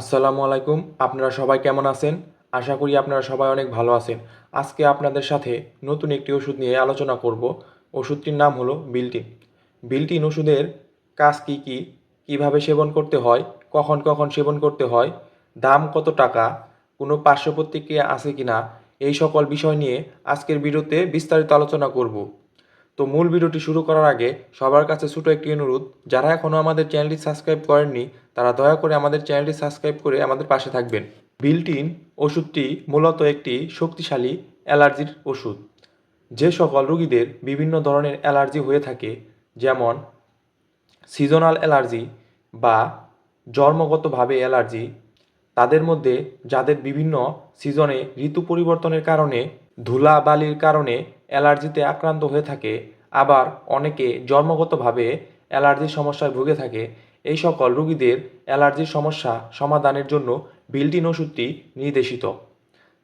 আসসালামু আলাইকুম, আপনারা সবাই কেমন আছেন? আশা করি আপনারা সবাই অনেক ভালো আছেন। আজকে আপনাদের সাথে নতুন একটি ওষুধ নিয়ে আলোচনা করব। ওষুধটির নাম হলো বিলটিন। বিলটিন ওষুধের কাজ কী কী? কীভাবে সেবন করতে হয়? কখন কখন সেবন করতে হয়? দাম কত টাকা? কোনো পার্শ্ব প্রতিক্রিয়া আছে কি না এই সকল বিষয় নিয়ে আজকের ভিডিওতে বিস্তারিত আলোচনা করব। তো মূল ভিডিওটি শুরু করার আগে সবার কাছে ছোটো একটি অনুরোধ, যারা এখনও আমাদের চ্যানেলটি সাবস্ক্রাইব করেননি, তারা দয়া করে আমাদের চ্যানেলটি সাবস্ক্রাইব করে আমাদের পাশে থাকবেন। বিল্টিন ওষুধটি মূলত একটি শক্তিশালী অ্যালার্জির ওষুধ। যে সকল রোগীদের বিভিন্ন ধরনের অ্যালার্জি হয়ে থাকে, যেমন সিজনাল অ্যালার্জি বা জন্মগতভাবে অ্যালার্জি তাদের মধ্যে যাদের বিভিন্ন সিজনে ঋতু পরিবর্তনের কারণে ধুলা বালির কারণে অ্যালার্জিতে আক্রান্ত হয়ে থাকে, আবার অনেকে জন্মগতভাবে অ্যালার্জির সমস্যায় ভুগে থাকে। এই সকল রোগীদের অ্যালার্জির সমস্যা সমাধানের জন্য বিল্টিন ওষুধটি নির্দেশিত।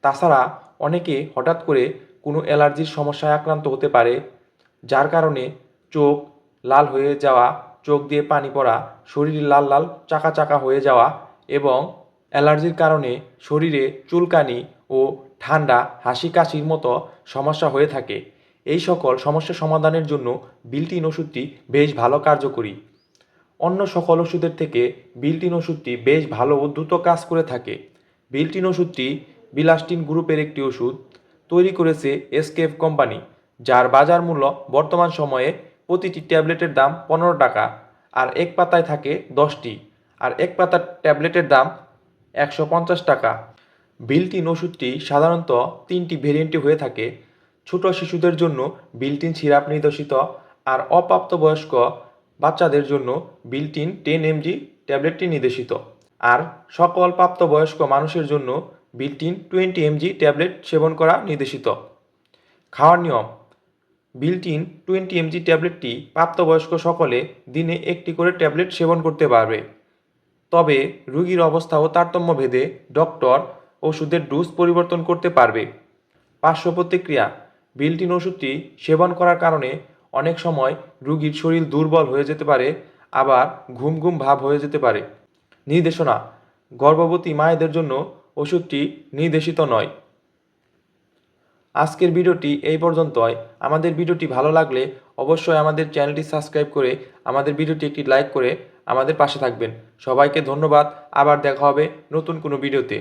তাছাড়া অনেকে হঠাৎ করে কোনো অ্যালার্জির সমস্যায় আক্রান্ত হতে পারে, যার কারণে চোখ লাল হয়ে যাওয়া, চোখ দিয়ে পানি পড়া, শরীর লাল লাল, চাকা চাকা হয়ে যাওয়া এবং অ্যালার্জির কারণে শরীরে চুলকানি ও ঠান্ডা হাসি কাশির মতো সমস্যা হয়ে থাকে। এই সকল সমস্যা সমাধানের জন্য বিলটিন ওষুধটি বেশ ভালো কার্যকরী। অন্য সকল ওষুধের থেকে বিলটিন ওষুধটি বেশ ভালো ও দ্রুত কাজ করে থাকে। বিলটিন ওষুধটি বিলাস্টিন গ্রুপের একটি ওষুধ তৈরি করেছে এসকেফ কোম্পানি, যার বাজার মূল্য বর্তমান সময়ে প্রতিটি ট্যাবলেটের দাম পনেরো টাকা, আর এক পাতায় থাকে দশটি, আর এক পাতার ট্যাবলেটের দাম একশো পঞ্চাশ টাকা। বিল্টিন ওষুধটি সাধারণত তিনটি ভেরিয়েন্টে হয়ে থাকে। ছোট শিশুদের জন্য বিল্টিন সিরাপ নির্দেশিত আর অপ্রাপ্তবয়স্ক বাচ্চাদের জন্য বিল্টিন টেন এমজি ট্যাবলেটটি নির্দেশিত। আর সকল প্রাপ্তবয়স্ক মানুষের জন্য বিল্টিন টোয়েন্টি এমজি ট্যাবলেট সেবন করা নির্দেশিত। খাওয়ার নিয়ম। বিল্টিন টোয়েন্টি এমজি ট্যাবলেটটি প্রাপ্তবয়স্ক সকলে দিনে একটি করে ট্যাবলেট সেবন করতে পারবে। তবে রোগীর অবস্থা ও তারতম্য ভেদে ডক্টর ওষুধের ডোজ পরিবর্তন করতে পারবে। পার্শ্ব প্রতিক্রিয়া, বিল্টিন ওষুধটি সেবন করার কারণে অনেক সময় রুগীর শরীর দুর্বল হয়ে যেতে পারে, আবার ঘুম ঘুম ভাব হয়ে যেতে পারে। নির্দেশনা, গর্ভবতী মায়েদের জন্য ওষুধটি নির্দেশিত নয়। আজকের ভিডিওটি এই পর্যন্তই। আমাদের ভিডিওটি ভালো লাগলে অবশ্যই আমাদের চ্যানেলটি সাবস্ক্রাইব করে আমাদের ভিডিওটি একটি লাইক করে আমাদের পাশে থাকবেন। সবাইকে ধন্যবাদ। আবার দেখা হবে নতুন কোনো ভিডিওতে।